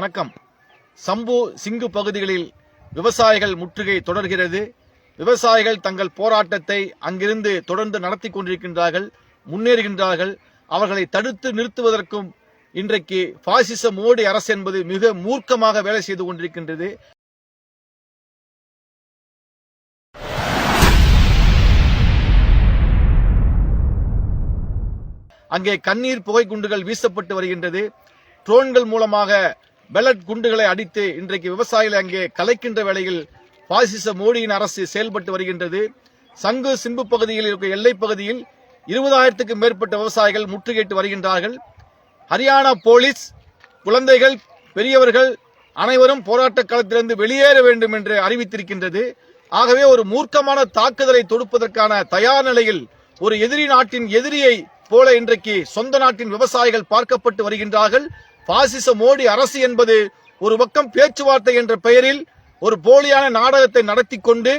வணக்கம். சம்பு சிங்கு பகுதிகளில் விவசாயிகள் முற்றுகை தொடர்கிறது. விவசாயிகள் தங்கள் போராட்டத்தை அங்கிருந்து தொடர்ந்து நடத்தி கொண்டிருக்கின்றார்கள் முன்னேறுகின்றார்கள். அவர்களை தடுத்து நிறுத்துவதற்கும் இன்றைக்கு பாசிச மோடி அரசு என்பது மிக மூர்க்கமாக வேலை செய்து கொண்டிருக்கின்றது. அங்கே கண்ணீர் புகை குண்டுகள் வீசப்பட்டு வருகின்றது. ட்ரோன்கள் மூலமாக பெலட் குண்டுகளை அடித்து இன்றைக்கு விவசாயிகளை அங்கே கலைக்கின்ற வேளையில் பாசிச மோடியின் அரசு செயல்பட்டு வருகின்றது. சங்கு சிம்பு பகுதியில் இருக்கும் எல்லைப் பகுதியில் இருபதாயிரத்துக்கும் மேற்பட்ட விவசாயிகள் முற்றுகையிட்டு வருகின்றார்கள். ஹரியானா போலீஸ் குழந்தைகள் பெரியவர்கள் அனைவரும் போராட்ட களத்திலிருந்து வெளியேற வேண்டும் என்று அறிவித்திருக்கின்றது. ஆகவே ஒரு மூர்க்கமான தாக்குதலை தொடுப்பதற்கான தயார் நிலையில் ஒரு எதிரி நாட்டின் எதிரியை போல இன்றைக்கு சொந்த நாட்டின் விவசாயிகள் பார்க்கப்பட்டு வருகின்றார்கள். பாசிச மோடி அரசு என்பது ஒரு பக்கம் பேச்சுவார்த்தை என்ற பெயரில் ஒரு போலியான நாடகத்தை நடத்தி கொண்டு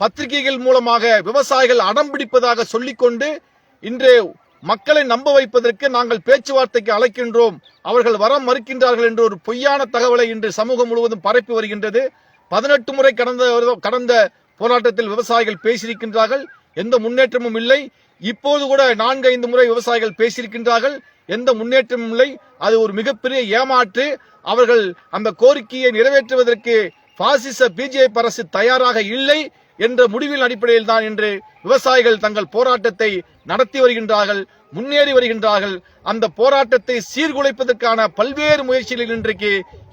பத்திரிகைகள் மூலமாக விவசாயிகள் அடம் பிடிப்பதாக சொல்லிக்கொண்டு இன்று மக்களை நம்ப வைப்பதற்கு நாங்கள் பேச்சுவார்த்தைக்கு அழைக்கின்றோம். அவர்கள் வர மறுக்கின்றார்கள் என்று ஒரு பொய்யான தகவலை இன்று சமூகம் முழுவதும் பரப்பி வருகின்றது. பதினெட்டு முறை கடந்த கடந்த போராட்டத்தில் விவசாயிகள் பேசியிருக்கின்றார்கள். எந்த முன்னேற்றமும் இல்லை. இப்போது கூட நான்கு ஐந்து முறை விவசாயிகள் பேசியிருக்கின்றார்கள். எந்த முன்னேற்றமும் இல்லை. அது ஒரு மிகப்பெரிய ஏமாற்று. அவர்கள் அந்த கோரிக்கையை நிறைவேற்றுவதற்கு பாசிச பிஜேபி அரசு தயாராக இல்லை என்ற முடிவின் அடிப்படையில் தான் இன்று விவசாயிகள் தங்கள் போராட்டத்தை நடத்தி வருகின்றார்கள். முன்னேறி வருகின்றார்கள். அந்த போராட்டத்தை சீர்குலைப்பதற்கான பல்வேறு முயற்சிகளில் இன்றைக்கு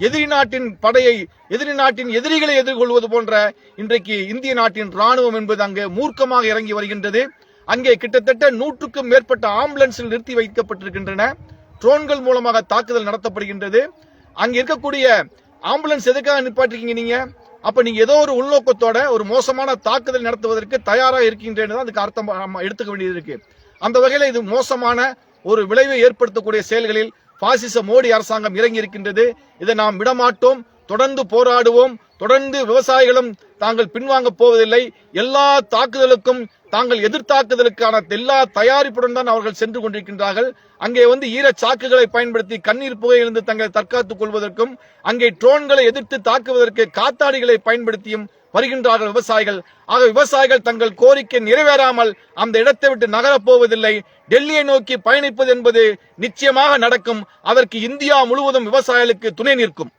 எதிரி நாட்டின் படையை எதிரி நாட்டின் எதிரிகளை எதிர்கொள்வது போன்ற இன்றைக்கு இந்திய நாட்டின் ராணுவம் என்பது அங்கே மூர்க்கமாக இறங்கி வருகின்றது. அங்கே கிட்டத்தட்ட நூற்றுக்கும் மேற்பட்ட ஆம்புலன்ஸ்கள் நிறுத்தி வைக்கப்பட்டிருக்கின்றன. ட்ரோன்கள் மூலமாக தாக்குதல் நடத்தப்படுகின்றது. அங்க இருக்கக்கூடிய ஆம்புலன்ஸ் எதுக்காக நிப்பாட்டிருக்கீங்க நீங்க? அப்ப நீங்க ஏதோ ஒரு உள்நோக்கத்தோட ஒரு மோசமான தாக்குதல் நடத்துவதற்கு தயாராக இருக்கின்றேன்னு தான் அதுக்கு அர்த்தம் எடுத்துக்க வேண்டியது இருக்கு. அந்த வகையில் இது மோசமான ஒரு விளைவை ஏற்படுத்தக்கூடிய செயல்களில் பாசிச மோடி அரசாங்கம் இறங்கி இருக்கின்றது இதை நாம் விடமாட்டோம். தொடர்ந்து போராடுவோம். தொடர்ந்து விவசாயிகளும் தாங்கள் பின்வாங்க போவதில்லை. எல்லா தாக்குதலுக்கும் தாங்கள் எதிர்த்தாக்குதலுக்கான எல்லா தயாரிப்புடன் தான் அவர்கள் சென்று கொண்டிருக்கின்றார்கள். அங்கே வந்து ஈரச்சாக்குகளை பயன்படுத்தி கண்ணீர் புகையிலிருந்து தங்களை தற்காத்துக் கொள்வதற்கும் அங்கே ட்ரோன்களை எதிர்த்து தாக்குவதற்கு காத்தாடிகளை பயன்படுத்தியும் வருகின்றார்கள் விவசாயிகள். ஆக விவசாயிகள் தங்கள் கோரிக்கை நிறைவேறாமல் அந்த இடத்தை விட்டு நகரப் போவதில்லை. டெல்லியை நோக்கி பயணிப்பது என்பது நிச்சயமாக நடக்கும். அதற்கு இந்தியா முழுவதும் விவசாயிகளுக்கு துணை நிற்கும்.